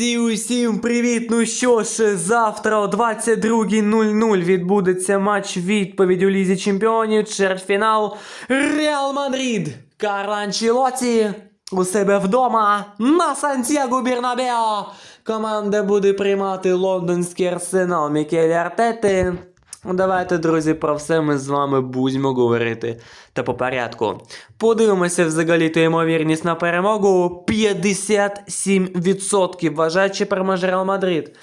Друзі, усім привіт! Ну що ж, завтра о 22.00 відбудеться матч відповідь у Лізі Чемпіонів, чвертьфінал Реал Мадрид. Карл Анчелоті у себе вдома на Сантьяго Бернабео. Команда буде приймати лондонський арсенал Мікелі Артети. Ну, Давайте, друзі, про все ми з вами будемо говорити. Та по порядку. Подивимося взагалі то ймовірність на перемогу 57% вважаючи переможе Реал Мадрид.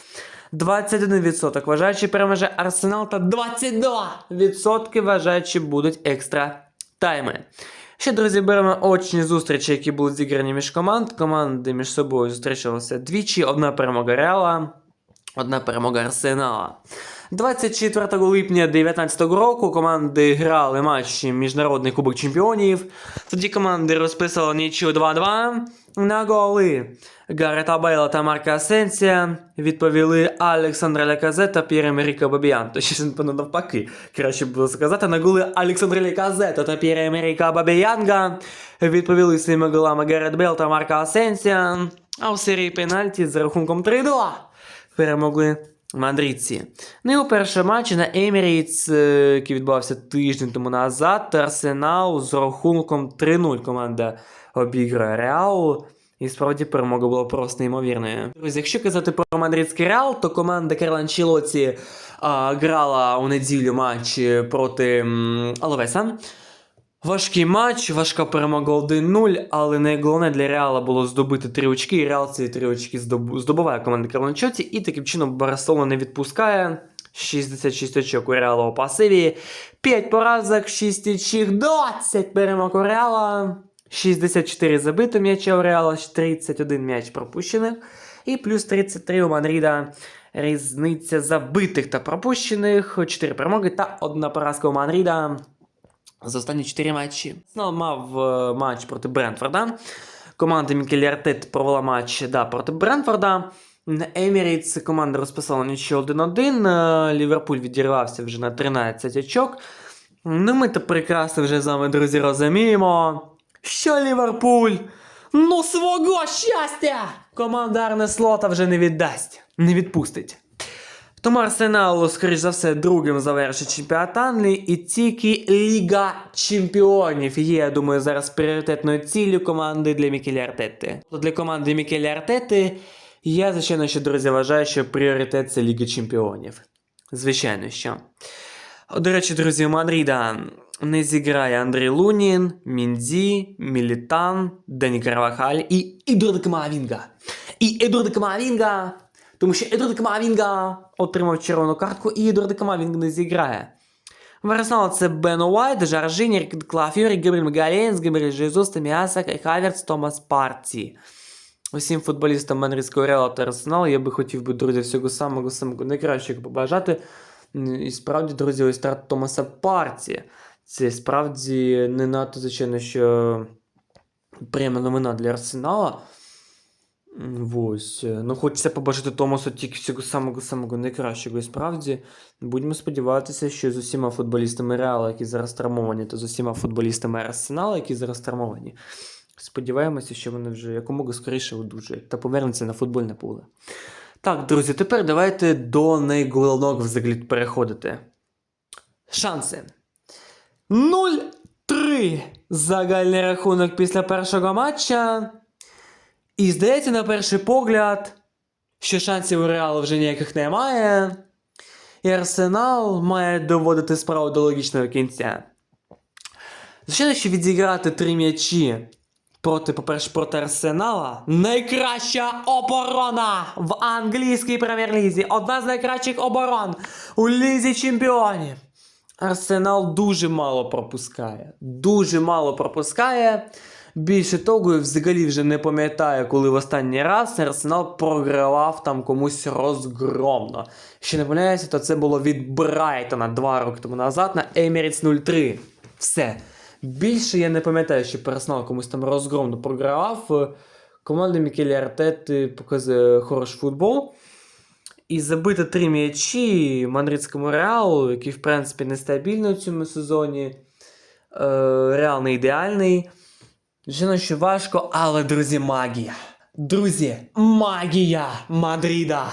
21% вважаючи переможе Арсенал та 22% вважаючи будуть екстра тайми. Ще, друзі, беремо очні зустрічі, які були зіграні між команд. Команди між собою зустрічалися двічі. Одна перемога Реала, одна перемога Арсенала. 24 липня 2019 року команди грали матчі Міжнародний Кубок Чемпіонів. Тоді команди розписали нічию 2-2. На голи Гарета Бейла та Марка Асенсія відповіли Олександр Леказе та П'єр Емеріка Бабіян. Точніше, напевно, навпаки. Краще було сказати, на голи Олександра Леказета та П'єра Емеріка Бабіянга відповіли своїми голами Гарет Бейл та Марка Асенсія. А у серії пенальті з рахунком 3-2 перемогли мадридці. Ну і у першому матчі на Емірійтс, е, який відбувався тиждень тому назад, Арсенал з рахунком 3-0 команда обіграє Реал. І справді перемога була просто неймовірною. Друзі, якщо казати про мадридський Реал, то команда Карла Анчелоті грала у неділю матч проти м, Алавеса. Важкий матч, важка перемога 1-0, але найголовніше для Реала було здобити три очки, і Реал ці три очки здоб- здобуває команда Карланчоті, і таким чином Барселона не відпускає. 66 очок у Реала у пасиві, 5 поразок, 6 очок, 20 перемог у Реала, 64 забити м'яча у Реала, 31 м'яч пропущених, і плюс 33 у Мадрида різниця забитих та пропущених, 4 перемоги та одна поразка у Мадрида за останні 4 матчі. Арсенал мав е, матч проти Брентфорда. Команда Мікелі Артет провела матч да, проти Брентфорда. На Емірійтс команда розписала нічого 1-1. е, Ліверпуль відірвався вже на 13 очок. Ну, ми то прекрасно вже з вами, друзі, розуміємо, що Ліверпуль, ну свого щастя! Команда Арне Слота вже не віддасть, не відпустить. Тому Арсенал, скоріш за все, другим завершить чемпіонат Англії, і тільки Ліга Чемпіонів є, я думаю, зараз пріоритетною ціллю команди для Мікелі Артети. Для команди Мікелі Артети я, звичайно, що, друзі, вважаю, що пріоритет це Ліга Чемпіонів. Звичайно, що. До речі, друзі, у Мадрида не зіграє Андрій Лунін, Міндзі, Мілітан, Дені Карвахаль і Едуард Камавінга. І Едуард Камавінга, тому що Едуард Камавінга отримав червону картку, і Едуард Камавінга не зіграє. В Арсенал це Бен Уайт, Жаржині, Клафюрі, Габріель Магалєнс, Габріель Жезус, Таміасак, і Хаверц, Томас Парті. Усім футболістам Мадридського Реала та Арсеналу я би хотів би, друзі, всього самого самого найкращого побажати. І справді, друзі, ось старт Томаса Парті. Це справді не надто, звичайно, що приємна новина для Арсенала. Ось. Ну, хочеться побажати Томасу тільки всього самого самого найкращого. І справді, будемо сподіватися, що з усіма футболістами Реала, які зараз травмовані, та з усіма футболістами Арсенала, які зараз травмовані. Сподіваємося, що вони вже якомога скоріше одужають та повернуться на футбольне поле. Так, друзі, тепер давайте до найголовного взагалі переходити. Шанси. 0-3 загальний рахунок після першого матча. І здається, на перший погляд, що шансів у Реалу вже ніяких немає. І Арсенал має доводити справу до логічного кінця. Звичайно, що відіграти три м'ячі проти, по-перше, проти Арсенала. Найкраща оборона в англійській прем'єр-лізі. Одна з найкращих оборон у лізі чемпіонів. Арсенал дуже мало пропускає. Дуже мало пропускає. Більше того, я взагалі вже не пам'ятаю, коли в останній раз Арсенал програвав там комусь розгромно. Якщо не помиляюся, то це було від Брайтона два роки тому назад на Emirates 03. Все. Більше я не пам'ятаю, що Арсенал комусь там розгромно програвав. Команда Мікелі Артети показує хороший футбол. І забити три м'ячі мадридському Реалу, який, в принципі, нестабільний у цьому сезоні. Е, Реал не ідеальний. Що важко, але, друзі, магія. Друзі, магія Мадрида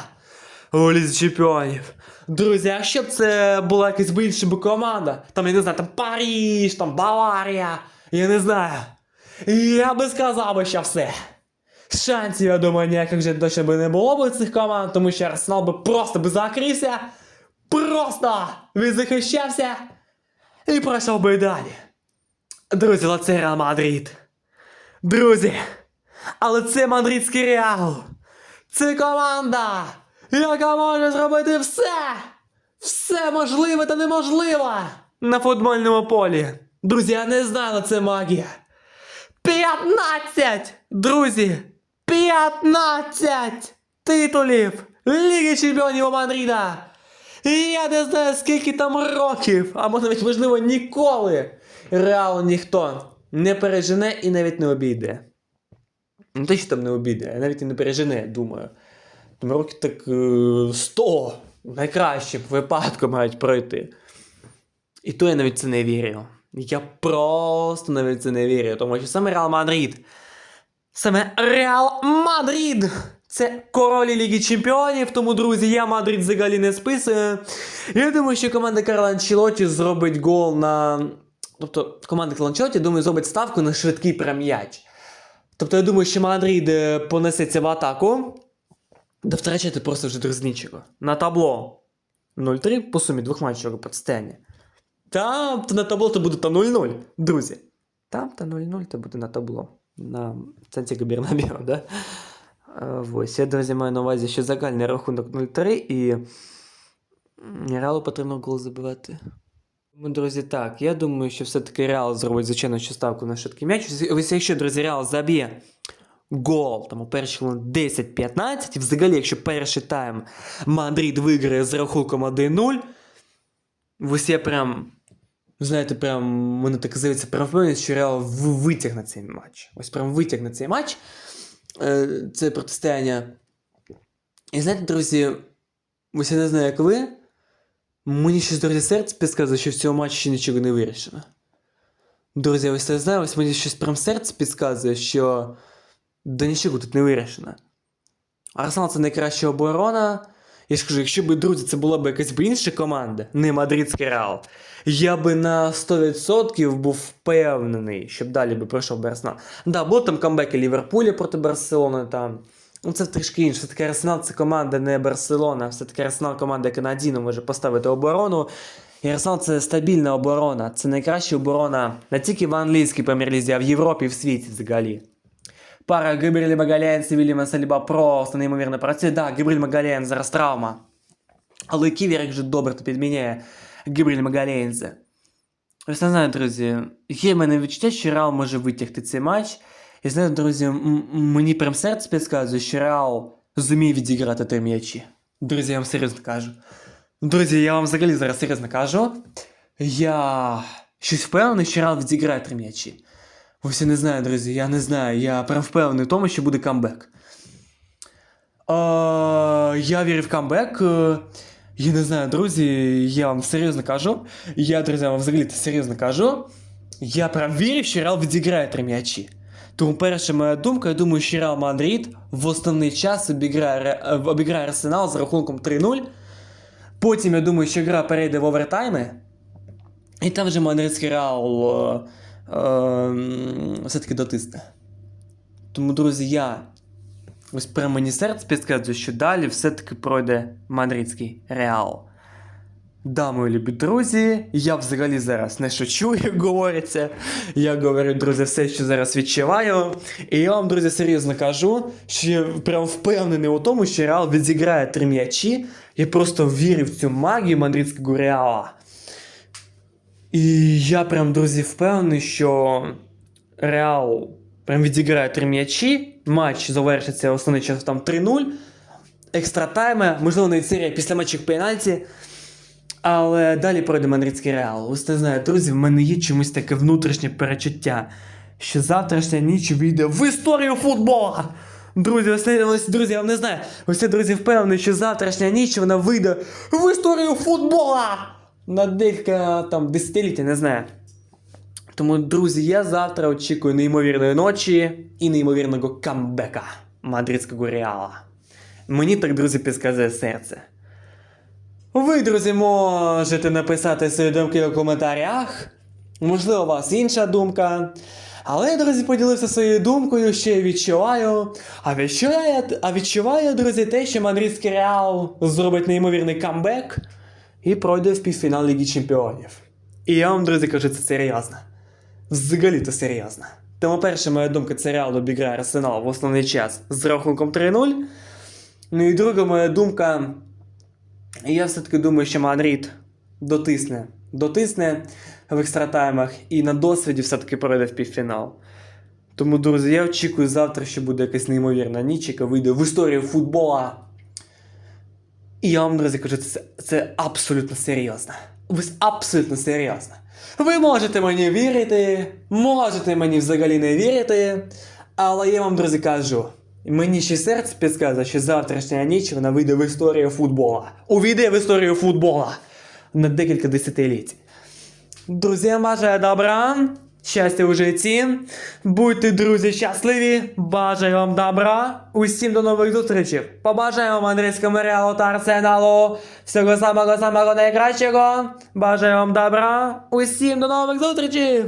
у Лізі чемпіонів. Друзі, а що б це була якась би інша команда? Там, я не знаю, там Паріж, там Баварія, я не знаю. Я би сказав би, що все. Шансів, я думаю, ніяких вже точно би не було б цих команд, тому що Арсенал би просто би закрився, просто відзахищався і пройшов би далі. Друзі, це Реал Мадрид. Друзі, але це мадридський Реал. Це команда, яка може зробити все, все можливе та неможливе на футбольному полі. Друзі, я не знаю, це магія. 15! Друзі! 15 титулів Ліги Чемпіонів у Мадрида! Я не знаю, скільки там років, а може навіть можливо ніколи. Реал ніхто не пережене і навіть не обійде. Не те, що там не обійде, а навіть і не пережене, думаю. Там років так е, 100 найкраще випадку мають пройти. І то я навіть це не вірю. Я просто навіть це не вірю, тому що саме Реал Мадрид. Саме Реал Мадрид! Це королі Ліги Чемпіонів, тому, друзі, я Мадрид взагалі не списую. Я думаю, що команда Карла Анчелоті зробить гол на. Тобто, команда Карла Анчелоті, думаю, зробить ставку на швидкий прем'яч. Тобто, я думаю, що Мадрид е, понесеться в атаку. Да втрачати просто вже друзі нічого. На табло 0-3 по сумі двох матчів протистояння. Там то на табло то буде та 0-0, друзі. Там та 0-0 то буде на табло. На Сантьяго Бернабео, да? Е, Ось, я, друзі, маю на увазі, що загальний рахунок 0-3 і Реалу потрібно гол забивати. Тому, друзі, так, я думаю, що все-таки Реал зробить звичайно ще ставку на швидкий м'яч. Ось- якщо, друзі, Реал заб'є гол, там у першій хвилин 10-15, і взагалі, якщо перший тайм Мадрид виграє з рахунком 1-0, ось я прям, знаєте, прям, мене так здається, прям впевнений, що Реал витягне цей матч. Ось прям витягне цей матч, е, це протистояння. І знаєте, друзі, ось я не знаю, як ви, мені щось, друзі, серце підказує, що в цьому матчі ще нічого не вирішено. Друзі, ось я знаю, ось мені щось прям серце підказує, що да нічого тут не вирішено. Арсенал це найкраща оборона. Я ж кажу, якщо б, друзі, це була б якась б інша команда, не Мадридський Реал, я би на 100% був впевнений, щоб далі би пройшов Арсенал. Да, були там камбеки Ліверпуля проти Барселони там. Ну, це трішки інше. Все-таки Арсенал це команда не Барселона, все-таки Арсенал команда, яка надійно може поставити оборону. І Арсенал це стабільна оборона. Це найкраща оборона не тільки в англійській прем'єр-лізі, а в Європі і в світі взагалі. Пара Габріелі Магаляєнс і Вільяма Саліба просто неймовірно працює. Да, Габріель Магаляєнс зараз травма. Але Ківер як же добре підміняє Габріель Магаляєнса. Ось не знаю, друзі. Є в мене відчуття, що Реал може витягти цей матч. І знаєте, друзі, м- м- мені прям серце підказує, що Реал зуміє відіграти три м'ячі. Друзі, я вам серйозно кажу. Друзі, я вам взагалі зараз серйозно кажу. Я щось впевнений, що Реал відіграє три м'ячі. Ось я не знаю, друзі, я не знаю. Я прям впевнений в тому, що буде камбек. Е, я вірю в камбек. Е, Я не знаю, друзі, я вам серйозно кажу. Я, друзі, вам взагалі серйозно кажу. Я прям вірю, що Реал відіграє три м'ячі. Тому перша моя думка, я думаю, що Реал Мадрид в основний час обіграє, е, Арсенал з рахунком 3-0. Потім я думаю, що гра перейде в овертайми. І там вже Мадридський Реал е, е, все-таки дотисне. Тому, друзі, я ось прямо мені серце підказує, що далі все-таки пройде Мадридський Реал. Да, мої любі друзі, я взагалі зараз не шучу, як говориться. Я говорю, друзі, все, що зараз відчуваю. І я вам, друзі, серйозно кажу, що я прям впевнений у тому, що Реал відіграє три м'ячі. Я просто вірю в цю магію мадридського Реала. І я прям, друзі, впевнений, що Реал прям відіграє три м'ячі. Матч завершиться основний час там 3-0. Екстра тайми, можливо, навіть серія після матчів пенальті. Але далі пройде Мадридський Реал. Ось не знаю, друзі, в мене є чомусь таке внутрішнє перечуття, що завтрашня ніч вийде в історію футбола. Друзі, ось, ось, друзі, я вам не знаю. Ось я, друзі, впевнений, що завтрашня ніч вона вийде в історію футбола на декілька там десятиліття, не знаю. Тому, друзі, я завтра очікую неймовірної ночі і неймовірного камбека. мадридського реала. Мені так, друзі, підказує серце. Ви, друзі, можете написати свої думки у коментарях. Можливо, у вас інша думка. Але я, друзі, поділився своєю думкою, що я відчуваю. А відчуваю, а відчуваю, друзі, те, що мадридський реал зробить неймовірний камбек і пройде в півфінал Ліги Чемпіонів. І я вам, друзі, кажу, це серйозно. Взагалі то серйозно. Тому перша моя думка, це реал обіграє Арсенал в основний час з рахунком 3-0. Ну і друга моя думка. Я все-таки думаю, що Мадрид дотисне. Дотисне в екстратаймах і на досвіді все-таки пройде в півфінал. Тому, друзі, я очікую завтра, що буде якась неймовірна ніч, яка вийде в історію футбола. І я вам, друзі, кажу, це, це абсолютно серйозно. Ви абсолютно серйозно. Ви можете мені вірити, можете мені взагалі не вірити, але я вам, друзі, кажу. Мені ще серце підказує, що завтрашня ніч вона вийде в історію футбола. Увійде в історію футбола на декілька десятиліть. Друзям бажаю добра, щастя у житті. Будьте, друзі, щасливі. Бажаю вам добра. Усім до нових зустрічей. Побажаю вам андрійському реалу та арсеналу. Всього самого самого найкращого. Бажаю вам добра. Усім до нових зустрічей.